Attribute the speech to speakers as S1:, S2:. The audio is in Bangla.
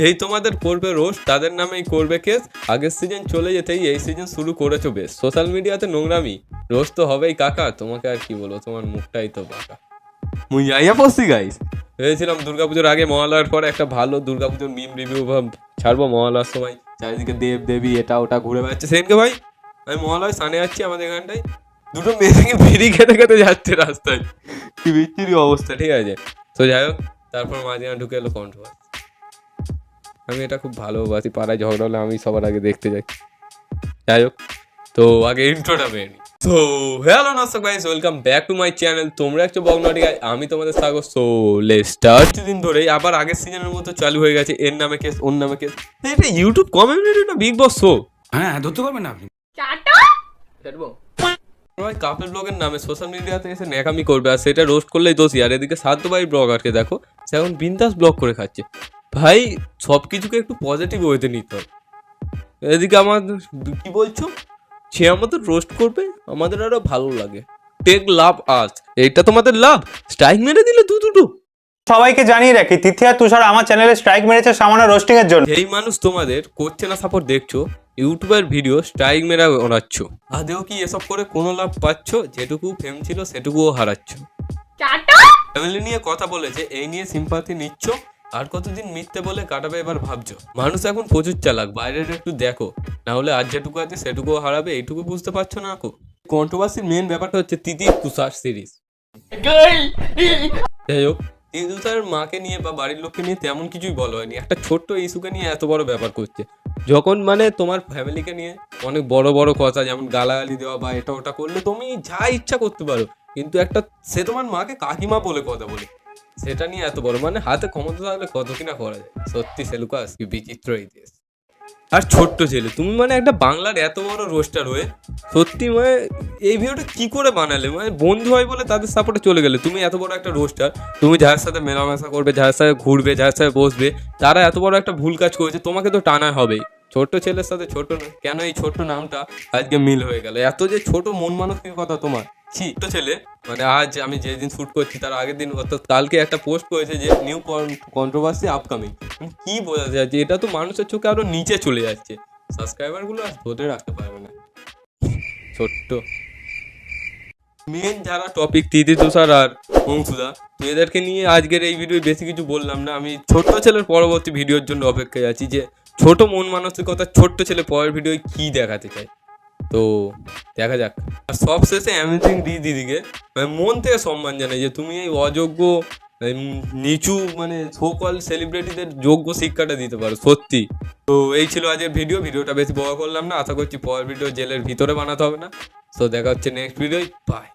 S1: যেই তোমাদের করবে রোস্ট তাদের নামেই করবে কেস। আগের সিজন চলে যেতেই এই সিজন শুরু করেছ বেশ। সোশ্যাল মিডিয়াতে নোংরামি। রোস্ট তো হবেই কাকা। তোমাকে আর কি বলব? তোমার মুখটাই তো বাঁকা। মুই যাইয়া পড়ছি গাইস ভেবেছিলাম দুর্গাপুজোর আগে মহালয়ার পরে একটা ভালো দুর্গাপুজোর মিম রিভিউ ছাড়বো মহালয়ার সময়। চারিদিকে দেব দেবী এটা ওটা ঘুরে বেড়াচ্ছে। সেদিনকে ভাই আমি মহালয় সানে যাচ্ছি আমাদের এখানটায়। দুটো মেয়ে থেকে বিড়ি খেতে খেতে যাচ্ছে রাস্তায়। কি বিচ্ছিরি অবস্থা। ঠিক আছে। তো যাই হোক তারপর মাঝে ঢুকে এলো কন্ট্রোভার্সি আমি এটা খুব ভালোবাসি পাড়ায় ঝগড়া হলে আমি সবার আগে দেখতে যাই। যাই হোক তো আগে ইন্ট্রোটা পেয়ে নিই। তো হ্যালো নমস্কার guys welcome back to my channel তোমরা একটু বগনাটি গাই আমি তোমাদের স্বাগত। সো লে স্টার্ট দিন ধরেই আবার আগের সিজনের মতো চালু হয়ে গেছে এর নামে কেস ওর নামে কেস এটা ইউটিউব কমিউনিটি না বিগ বস শো
S2: হ্যাঁ ধরতে পারবেন না আপনি।
S1: কাপেল ব্লগের নামে সোশ্যাল মিডিয়াতে এসে ন্যাকামি করবে আর সেটা রোস্ট করলেই দোষী। আর এদিকে সাধ্য ভাই ব্লগ ব্লগারকে দেখো। সে এখন বিন্দাস ব্লগ করে খাচ্ছে। ভাই সব কিছুকে একটু পজিটিভ ওয়েতে নিতে হবে। এদিকে আমার কি বলছো? সে আমাদের রোস্ট করবে আমাদের আরও ভালো লাগে। টেক লাভ আজ এটা তোমাদের লাভ স্ট্রাইক মেরে দিলে দু দুটো।
S3: সবাইকে জানিয়ে রাখি তিথিয়া তুষার আমার চ্যানেলে স্ট্রাইক মেরেছে সামান্য রোস্টিং এর জন্য।
S1: এই মানুষ তোমাদের করছে না সাপোর্ট দেখছ? ইউটিউবের ভিডিও স্ট্রাইক মেরা ওড়াচ্ছ। আদেও কি এসব করে কোনো লাভ পাচ্ছ? যেটুকু ফেম ছিল সেটুকুও হারাচ্ছ। ফ্যামিলি নিয়ে কথা বলেছে এই নিয়ে সিম্পাথি নিচ্ছ। আর কতদিন মিথ্যে বলে কাটাবে এবার ভাবছ? মানুষ এখন প্রচুর চালাক, বাইরের একটু দেখো। না হলে আর যেটুকু আছে সেটুকু হারাবে, এইটুকু বুঝতে পারছ না আকো কন্ট্রোভার্সির মেন ব্যাপারটা হচ্ছে তিতির তুষার সিরিজ যাই হোক তুষারের মাকে নিয়ে বা বাড়ির লোককে নিয়ে তেমন কিছুই বলা হয়নি। একটা ছোট্ট ইস্যুকে নিয়ে এত বড় ব্যাপার করছে। যখন মানে তোমার ফ্যামিলিকে নিয়ে অনেক বড় বড় কথা, যেমন গালাগালি দেওয়া বা এটা ওটা করলে তুমি যা ইচ্ছা করতে পারো। কিন্তু একটা সে তোমার মাকে কাকিমা বলে কথা বলে। সেটা নিয়ে এত বড় মানে হাতে ক্ষমতা থাকলে কত কিনা করা যায়? সত্যি, সেলুকাস, কি বিচিত্র ইতিহাস। আর ছোট্ট ছেলে তুমি মানে একটা বাংলার এত বড় রোস্টার হয়ে সত্যি মানে এই ভিডিওটা কি করে বানালে? মানে বন্ধু হয় বলে তাদের সাপোর্টে চলে গেলে। তুমি এত বড় একটা রোস্টার তুমি যার সাথে মেলামেশা করবে, যার সাথে ঘুরবে, যার সাথে বসবে, তারা এত বড় একটা ভুল কাজ করেছে, তোমাকে তো টানা হবেই। ছোট্ট ছেলের সাথে ছোট কেন এই ছোট্ট নামটা আজকে মিল হয়ে গেল? এত যে ছোট মন মানসিকতা তোমার। ছি ছোট ছেলে। মানে আজ আমি যেদিন শুট করছি, তার আগের দিন অর্থাৎ কালকে একটা পোস্ট করেছে যে নিউ কন্ট্রোভার্সি আপকামিং কি বোঝা যায় যে এটা তো মানুষের চোখে আরও নিচে চলে যাচ্ছে। সাবস্ক্রাইবারগুলো আর ধরে রাখতে পারবে না। ছোট্ট। মেন যারা টপিক তিথি তুষার আর অংশুদা, এদেরকে নিয়ে আজকের এই ভিডিও বেশি কিছু বললাম না। আমি ছোট্ট ছেলের পরবর্তী ভিডিওর জন্য অপেক্ষায় আছি যে ছোট মন মানসিকতা ছোট্ট ছেলে পরের ভিডিও কি দেখাতে চায়? তো দেখা যাক। আর সব শেষে অ্যামেজিং দি দিদিকে মানে মন থেকে সম্মান জানাই যে তুমি এই অযোগ্য নিচু মানে সোকল সেলিব্রিটিদের যোগ্য শিক্ষাটা দিতে পারো সত্যি। তো এই ছিল আজকের ভিডিও ভিডিওটা বেশি বড় করলাম না। আশা করছি পরের ভিডিও জেলের ভিতরে বানাতে হবে না। তো দেখা হচ্ছে নেক্সট ভিডিও বাই